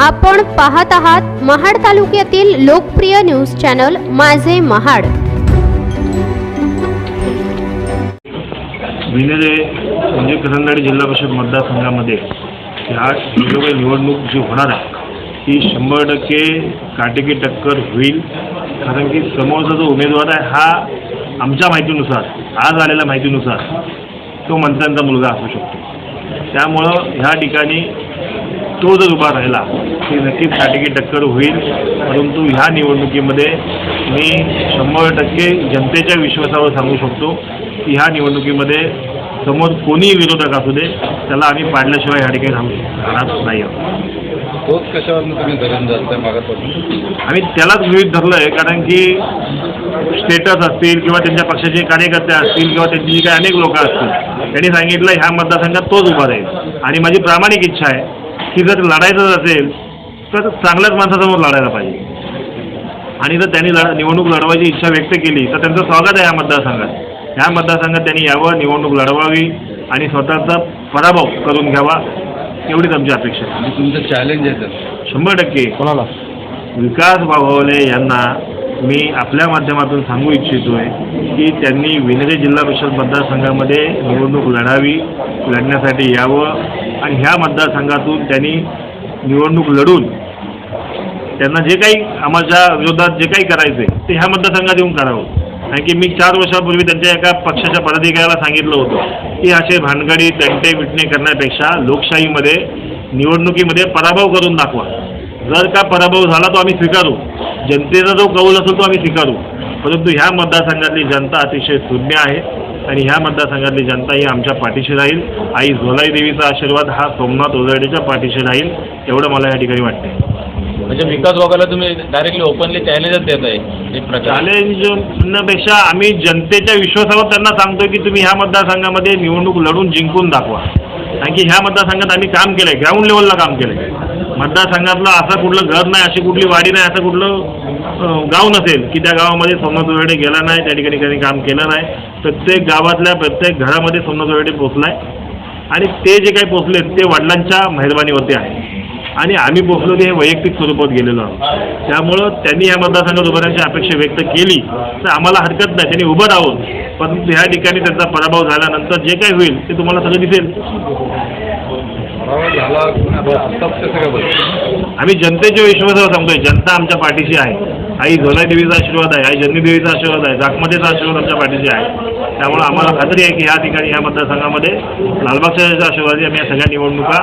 आपण पाहत आहात महाड तालुक्यातील लोकप्रिय न्यूज चॅनल माझे महाड. विनेरे म्हणजे करंदाडी जिल्हा परिषद मतदारसंघामध्ये ह्या जो निवडणूक जी होणार आहे ती शंभर टक्के काटेकी टक्कर होईल. कारण की समोरचा जो उमेदवार आहे हा आमच्या माहितीनुसार आज आलेल्या माहितीनुसार तो मंत्र्यांचा मुलगा असू शकतो. त्यामुळं ह्या ठिकाणी तो जर उभा राहिला ती नक्कीच काटेकी टक्कर होईल. परंतु ह्या निवडणुकीमध्ये मी शंभर टक्के जनतेच्या विश्वासावर सांगू शकतो की ह्या निवडणुकीमध्ये समोर कोणीही विरोधक असू दे त्याला आम्ही पाडल्याशिवाय ह्या ठिकाणी थांबू राहणार नाही आहोत. तोच कशावरनं तुम्ही धरून आम्ही त्यालाच गृहीत धरलं आहे कारण की स्टेटस असतील किंवा त्यांच्या पक्षाचे कार्यकर्ते असतील किंवा त्यांची जी काही अनेक लोक असतील त्यांनी सांगितलं ह्या मतदारसंघात तोच उभा राहील. आणि माझी प्रामाणिक इच्छा आहे की जर लढायचं असेल तर चांगल्याच माणसासमोर लढायला पाहिजे. आणि जर त्यांनी लढ निवडणूक लढवायची इच्छा व्यक्त केली तर त्यांचं स्वागत आहे ह्या मतदारसंघात. ह्या मतदारसंघात त्यांनी यावं निवडणूक लढवावी आणि स्वतःचा पराभव करून घ्यावा एवढीच आमची अपेक्षा आहे. आणि तुमचं चॅलेंज आहे तर? शंभर टक्के. कोणाला? विकास बाभवले यांना मी आपल्या माध्यमातून सांगू इच्छितोय की त्यांनी विनरे जिल्हा परिषद मतदारसंघामध्ये निवडणूक लढावी लढण्यासाठी यावं आणि ह्या मतदारसंघातून त्यांनी निवडणूक लढून त्यांना जे काही आम्हाला विरोधात जे काही करायचं आहे ते ह्या मतदारसंघात येऊन करावं. कारण की मी चार वर्षापूर्वी त्यांच्या एका पक्षाच्या पदाधिकाऱ्याला सांगितलं होतं की असे भानगडी तंटे विटणे करण्यापेक्षा लोकशाहीमध्ये निवडणुकीमध्ये पराभव करून दाखवा. जर का पराभव झाला तो आम्ही स्वीकारू. जनतेचा जो कौल असेल तो आम्ही स्वीकारू. परंतु ह्या मतदारसंघातली जनता अतिशय शून्य आहे आणि ह्या मतदारसंघातली जनता ही आमच्या पाठीशी राहील. आई झोलाई देवीचा आशीर्वाद हा सोमनाथ ओझरडेच्या पाठीशी राहील एवढं मला या ठिकाणी वाटते म्हणजे विकास भागाला तुम्ही डायरेक्टली ओपनली चॅलेंजच देत आहे. एक प्रकार. चॅलेंज म्हणण्यापेक्षा आम्ही जनतेच्या विश्वासावर त्यांना सांगतोय की तुम्ही ह्या मतदारसंघामध्ये निवडणूक लढून जिंकून दाखवा. कारण की ह्या मतदारसंघात आम्ही काम केलंय ग्राउंड लेवलला काम केलंय. मतदारसंघातलं असं कुठलं घर नाही अशी कुठली वाडी नाही असं कुठलं अं, गाव नसेल की त्या गावामध्ये सोमनाथ गेला नाही त्या ठिकाणी त्यांनी काम केलं नाही. प्रत्येक गावातल्या प्रत्येक घरामध्ये सोमनाथ पोचलाय आणि ते जे काही पोचले ते वडिलांच्या मेहरबानीवरती आहे. आणि आम्ही पोहोचलो ते हे वैयक्तिक स्वरूपात गेलेलो आहोत. त्यामुळं त्यांनी या मतदारसंघात उभं राहण्याची अपेक्षा व्यक्त केली. तर आम्हाला हरकत नाही त्यांनी उभं राहून. परंतु ह्या ठिकाणी त्यांचा पराभव झाल्यानंतर जे काही होईल ते तुम्हाला सगळं दिसेल. आम्ही जनतेच्या विश्वासावर सांगतोय जनता आमच्या पाठीशी आहे. आई झोलाई देवीचा आशीर्वाद आहे आई जन्नी देवीचा आशीर्वाद आहे जाखमतेचा आशीर्वाद आमच्या पाठीशी आहे. त्यामुळे आम्हाला खात्री आहे की ह्या ठिकाणी या मतदारसंघामध्ये लालबागच्या आशीर्वादी आम्ही या सगळ्या निवडणुका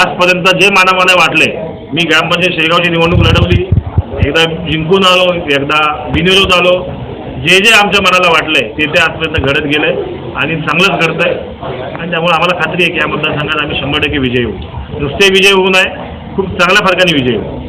आजपर्यंत जे मानामाने वाटले मी ग्रामपंचायत शेगावची निवडणूक लढवली. एकदा जिंकून आलो एकदा बिनविरोध आलो. जे जे आमच्या मनाला वाटलंय ते ते आजपर्यंत घडत गेलंय आणि चांगलंच घडतंय. आणि त्यामुळे आम्हाला खात्री आहे की या मतदारसंघात आम्ही शंभर टक्के विजय होऊ. नुसते विजय होऊ नये खूप चांगल्या फरकाने विजय होऊ.